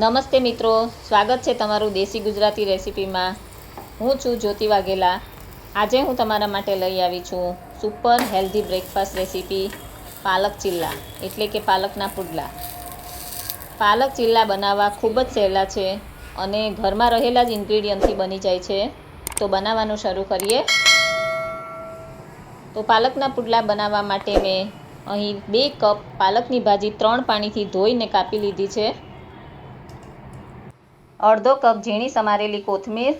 નમસ્તે મિત્રો. સ્વાગત છે તમારું દેશી ગુજરાતી રેસિપીમાં. હું છું જ્યોતિ વાઘેલા. આજે હું તમારા માટે લઈ આવી છું સુપર હેલ્ધી બ્રેકફાસ્ટ રેસીપી પાલક ચિલ્લા, એટલે કે પાલકના પુડલા. પાલક ચિલ્લા બનાવવા ખૂબ જ સહેલા છે અને ઘરમાં રહેલા જ ઇન્ગ્રીડિયન્ટથી બની જાય છે. તો બનાવવાનું શરૂ કરીએ. તો પાલકના પુડલા બનાવવા માટે મેં અહીં બે કપ પાલકની ભાજી ત્રણ પાણીથી ધોઈને કાપી લીધી છે. અડધો કપ ઝીણી સમારેલી કોથમીર,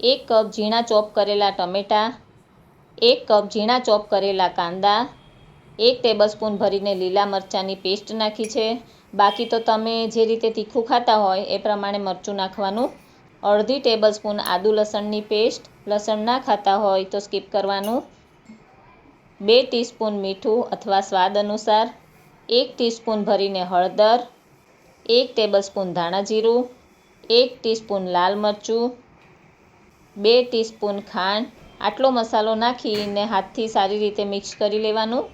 એક કપ ઝીણા ચોપ કરેલા ટમેટાં, એક કપ ઝીણા ચોપ કરેલા કાંદા, એક ટેબલસ્પૂન ભરીને લીલા મરચાંની પેસ્ટ નાખી છે. બાકી તો તમે જે રીતે તીખું ખાતા હોય એ પ્રમાણે મરચું નાખવાનું. અડધી ટેબલસ્પૂન આદુ લસણની પેસ્ટ. લસણ ના ખાતા હોય તો સ્કીપ કરવાનું. બે ટીસ્પૂન મીઠું અથવા સ્વાદ અનુસાર. એક ટીસ્પૂન ભરીને હળદર. એક ટેબલસ્પૂન ધાણા જીરું, એક ટીસ્પૂન લાલ મરચું, બે ટીસ્પૂન ખાંડ. આટલો મસાલો નાખીને હાથથી સારી રીતે મિક્સ કરી લેવાનું.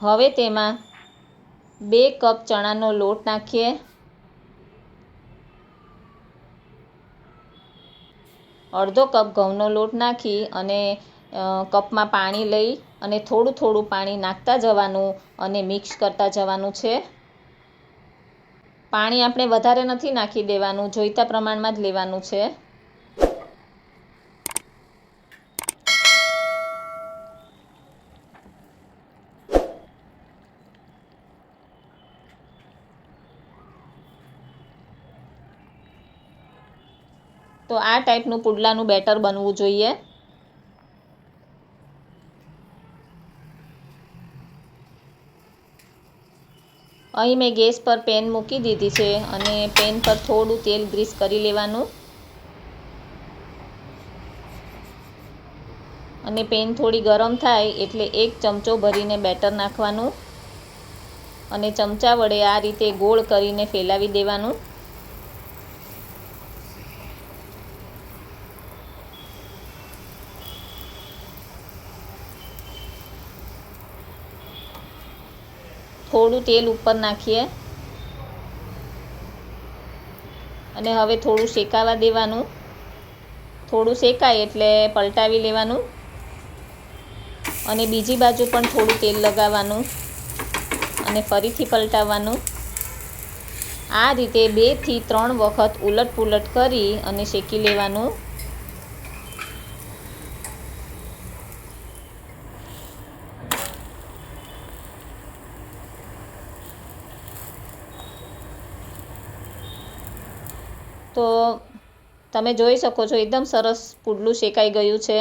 હવે તેમાં બે કપ ચણાનો લોટ નાખીએ. અડધો કપ ઘઉંનો લોટ નાખી અને કપમાં પાણી લઈ અને થોડું થોડું પાણી નાખતા જવાનું અને મિક્સ કરતા જવાનું છે. પાણી આપણે વધારે નથી નાખી દેવાનું, જોઈતા પ્રમાણમાં જ લેવાનું છે. તો આ ટાઈપનું પુડલાનું બેટર બનવું જોઈએ. અહીં મેં ગેસ પર પેન મૂકી દીધી છે અને પેન પર થોડું તેલ ગ્રીસ કરી લેવાનું. અને પેન થોડી ગરમ થાય એટલે એક ચમચો ભરીને બેટર નાખવાનું. અને ચમચા વડે આ રીતે ગોળ કરીને ફેલાવી દેવાનું. થોડું તેલ ઉપર નાખીએ. અને હવે થોડું શેકાવા દેવાનું. થોડું શેકાય એટલે પલટાવી લેવાનું. અને બીજી બાજુ પણ થોડું તેલ લગાવવાનું અને ફરીથી પલટાવવાનું. આ રીતે બેથી ત્રણ વખત ઉલટ પુલટ કરી અને શેકી લેવાનું. તો તમે જોઈ શકો છો, એકદમ સરસ પુડલું શેકાઈ ગયું છે.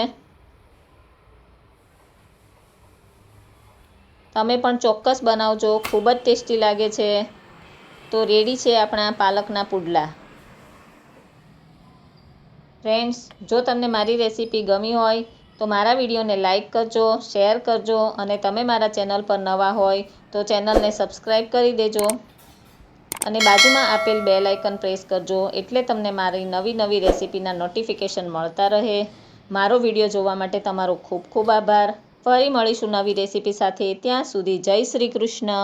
તમે પણ ચોક્કસ બનાવજો, ખૂબ જ ટેસ્ટી લાગે છે. તો રેડી છે આપણા પાલકના પુડલા. ફ્રેન્ડ્સ, જો તમને મારી રેસીપી ગમી હોય, તો મારા વિડીયોને લાઇક કરજો, શેર કરજો અને તમે મારા ચેનલ પર નવા હોય, તો ચેનલને સબસ્ક્રાઈબ કરી દેજો. અને બાજુમાં આપેલ બેલ આઇકન પ્રેસ કરજો એટલે તમને મારી નવી નવી રેસીપીના નોટિફિકેશન મળતા રહે. મારો વીડિયો જોવા માટે તમારો ખૂબ ખૂબ આભાર. ફરી મળીશું નવી રેસીપી સાથે. ત્યાં સુધી જય શ્રી કૃષ્ણ.